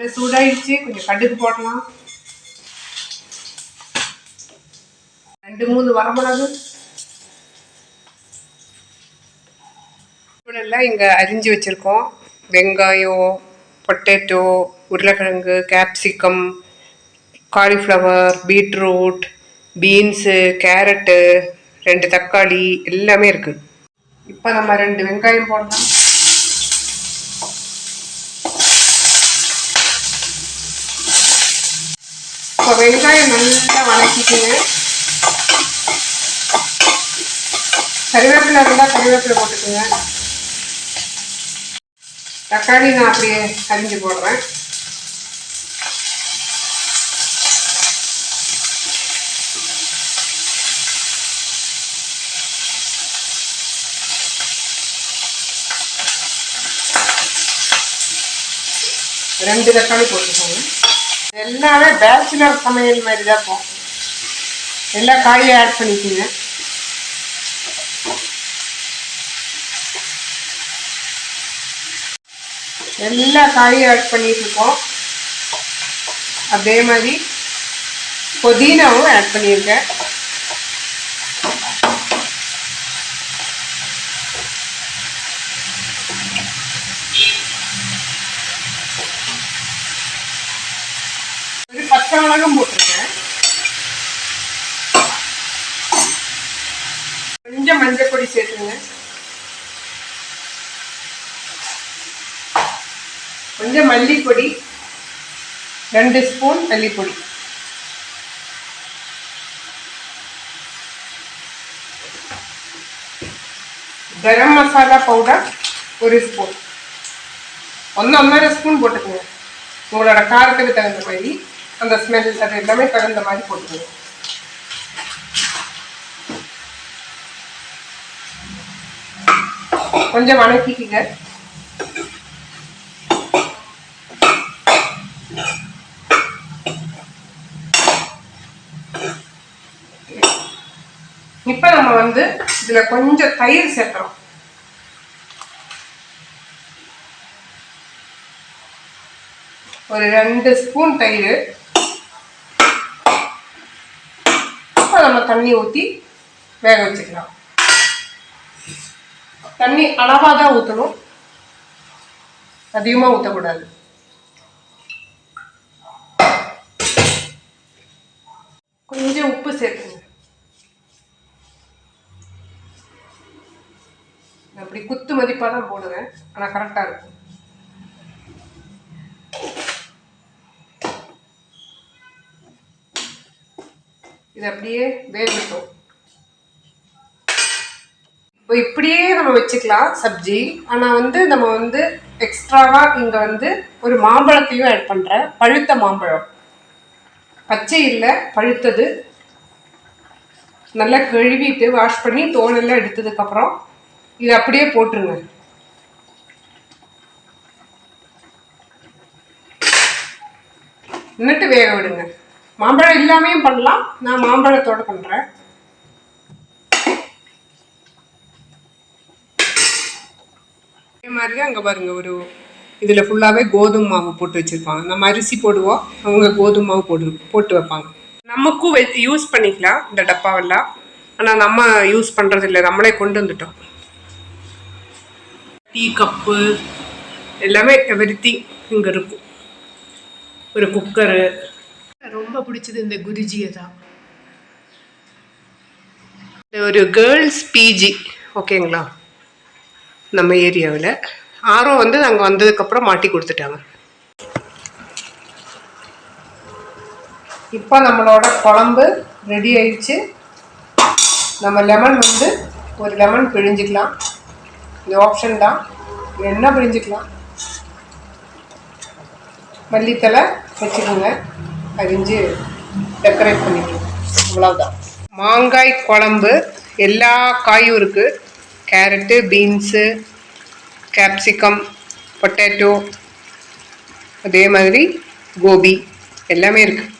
எண்ணெய் சூடாயிடுச்சு. கொஞ்சம் கடுகு போடலாம். ரெண்டு மூணு வரமிளகு. எல்லாம் இங்கே அரிஞ்சு வச்சுருக்கோம். வெங்காயம் பொட்டேட்டோ உருளைக்கிழங்கு capsicum cauliflower beetroot beans carrot ரெண்டு தக்காளி எல்லாமே இருக்குது இப்போ நம்ம ரெண்டு வெங்காயம் போடலாம். இப்போ வெங்காயம் நல்லா வதக்கிக்குங்க. கருவேப்பிலை இருந்தால் கருவேப்பிலை போட்டுக்குங்க. தக்காளி நான் அப்படியே கரிஞ்சு போடுறேன். ரெண்டு தக்காளி போட்டுக்கோங்க. எல்லாமே பேச்சுலர் சமையல் மாதிரி தான் இருக்கும் எல்லா காயும் ஆட் பண்ணிக்கோங்க. எல்லா காயும் ஆட் பண்ணிட்டு இருக்கோம். அதே மாதிரி புதினாவும் ஆட் பண்ணியிருக்கேன் ஒரு பச்சை மிளகும் கொஞ்சம் மஞ்சள் பொடி சேர்த்துங்க. கொஞ்சம் மல்லிப்பொடி ரெண்டு ஸ்பூன் மல்லிப்பொடி. கரம் மசாலா பவுடர் ஒரு ஸ்பூன் ஒன்று ஒன்றரை ஸ்பூன் போட்டுக்கோங்க. உங்களோட காரத்துக்கு தகுந்த மாதிரி. அந்த ஸ்மெல் அது எல்லாமே கலந்த மாதிரி போட்டுக்கோங்க. கொஞ்சம் வணக்கிக்குங்க இப்போ நம்ம வந்து இதுல கொஞ்சம் தயிர் சேர்க்கிறோம். ஒரு ரெண்டு ஸ்பூன் தயிர் இப்போ நம்ம தண்ணி ஊற்றி வேக வச்சுக்கலாம். தண்ணி அளவாக தான் ஊற்றணும் அதிகமாக ஊற்றக்கூடாது கொஞ்சம் உப்பு சேர்த்துங்க. அப்படி குத்து மதிப்பாக தான் போடுவேன். ஆனால் கரெக்டாக இருக்கும். இது அப்படியே வேகட்டும். இப்போ இப்படியே நம்ம வச்சுக்கலாம் சப்ஜி. ஆனால் வந்து நம்ம வந்து எக்ஸ்ட்ராவாக இங்கே வந்து ஒரு மாம்பழத்தையும் ஆட் பண்ணுறேன் பழுத்த மாம்பழம். பச்சை இல்லை பழுத்தது. நல்லா கழுவிட்டு வாஷ் பண்ணி தோலெல்லாம் எடுத்ததுக்கப்புறம் இது அப்படியே போட்டுருங்க. நின்றுட்டு வேக விடுங்க. மாம்பழம் இல்லாமையும் பண்ணலாம். நான் மாம்பழத்தோட பண்ணுறேன் அதே மாதிரி தான் அங்கே பாருங்க ஒரு இதில் ஃபுல்லாகவே கோதுமை மாவு போட்டு வச்சுருப்பாங்க. நம்ம அரிசி போடுவோம் அவங்க கோதுமை மாவு போட்டு போட்டு வைப்பாங்க. நமக்கும் வெ யூஸ் பண்ணிக்கலாம் இந்த டப்பாவெல்லாம். ஆனால் நம்ம யூஸ் பண்ணுறது இல்லை நம்மளே கொண்டு வந்துட்டோம். டீ கப்பு எல்லாமே எவ்ரிதிங் இங்கே இருக்கும். ஒரு குக்கரு ரொம்ப பிடிச்சது இந்த குருஜியை தான். ஒரு கேர்ள்ஸ் பிஜி ஓகேங்களா நம்ம ஏரியாவில். ஆரோ வந்து நாங்கள் வந்ததுக்கப்புறம் மாட்டி கொடுத்துட்டாங்க. இப்போ நம்மளோட குழம்பு ரெடி ஆயிடுச்சு. நம்ம லெமன் வந்து ஒரு லெமன் பிழிஞ்சிக்கலாம். இது ஆப்ஷன் தான். என்ன பிழிஞ்சிக்கலாம்? மல்லித்தலை வச்சுக்கோங்க. அரிஞ்சு டெக்கரேட் பண்ணிக்கலாம் அவ்வளோதான் மாங்காய் குழம்பு எல்லா காயும் இருக்குது கேரட்டு பீன்ஸு கேப்சிகம் பொட்டேட்டோ அதே மாதிரி கோபி எல்லாமே இருக்குது